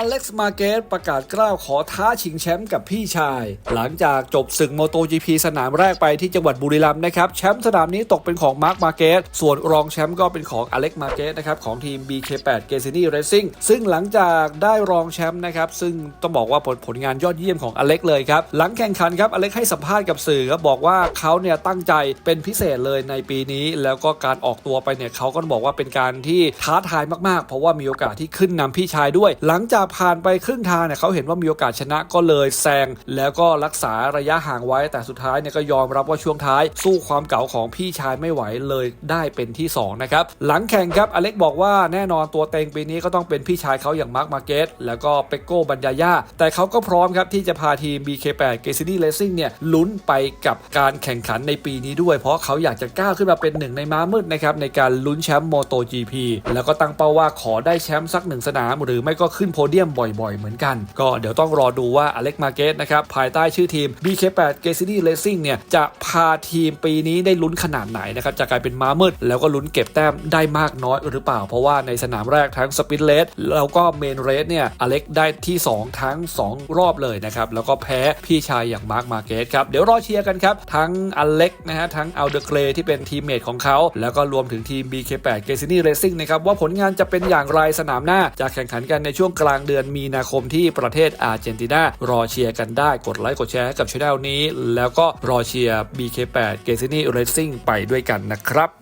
อเล็กซ์มาเกสประกาศกล้าวขอท้าชิงแชมป์กับพี่ชาย หลังจากจบศึก MotoGP สนามแรกไปที่จังหวัดบุรีรัมย์นะครับ แชมป์สนามนี้ตกเป็นของมาร์คมาเกสส่วนรองแชมป์ก็เป็นของอเล็กซ์มาเกสนะครับ ของทีม BK8 g a z i n i Racing ซึ่งหลังจากได้รองแชมป์นะครับ ซึ่งต้องบอกว่าผลผลงานยอดเยี่ยมของอเล็กซ์เลยครับ หลังแข่งขันครับอเล็กซ์ให้สัมภาษณ์กับสื่อครับบอกว่าเขาเนี่ยตั้งใจเป็นพิเศษเลยในปีนี้ แล้วก็การออกตัวไปเนี่ยเขาก็บอกว่าเป็นการที่ท้าทายมากๆ เพราะว่ามีโอกาสที่ขึ้นนำพี่ชายด้วย หลังจากผ่านไปครึ่งทางเนี่ยเขาเห็นว่ามีโอกาสชนะก็เลยแซงแล้วก็รักษาระยะห่างไว้ แต่สุดท้ายเนี่ยก็ยอมรับว่าช่วงท้าย สู้ความเก่าของพี่ชายไม่ไหวเลยได้เป็นที่สองนะครับหลังแข่งครับอเล็กบอกว่าแน่นอนตัวเต็งปีนี้ก็ต้องเป็นพี่ชายเขาอย่างมาร์คมาเกสแล้วก็เปโก้บัญญาย่าแต่เขาก็พร้อมครับที่จะพาทีม BK8 g a z i n i Racing เนี่ยลุ้นไปกับการแข่งขันในปีนี้ด้วย เพราะเขาอยากจะก้าวขึ้นมาเป็นหนึ่งในม้ามืดนะครับในการลุ้นแชมป์ MotoGP แล้วก็ตั้งเป้าว่าขอได้แชมป์สักหนึ่งสนาม หรือไม่ก็ขึ้นโพเดียมบ่อยๆ เหมือนกัน ก็เดี๋ยวต้องรอดูว่าอเล็กมาเกสนะครับภายใต้ชื่อทีม BK8 g a z i n i Racing เนี่ยจะพาทีมปีนี้ได้ลุ้นขนาดไหนนะครับจะกลายเป็นม้ามืด แล้วก็ลุ้นเก็บแต้มได้มากน้อยหรือเปล่า เพราะว่าในสนามแรกทั้งสปินเลสแล้วก็เมนเรสเนี่ยอเล็กได้ที่ 2 ทั้ง 2 รอบเลยนะครับ แล้วก็แพ้พี่ชายอย่างมาร์คมาเกสครับ เดี๋ยวรอเชียร์กันครับ ทั้งอเล็กนะฮะทั้งอัลเดอร์เกรที่เป็นทีมเมทของเขา แล้วก็รวมถึงทีม BK8 g a z i n i Racing นะครับว่าผลงานจะเป็นอย่างไรสนามหน้าจะแข่งขันกันในช่วงกลางเดือนมีนาคมที่ประเทศอาร์เจนตินารอเชียร์กันได้กดไลค์กดแชร์ให้กับช่องนี้ แล้วก็รอเชียร์ BK8 g a z i n i Racing ไปด้วยกันนะครับ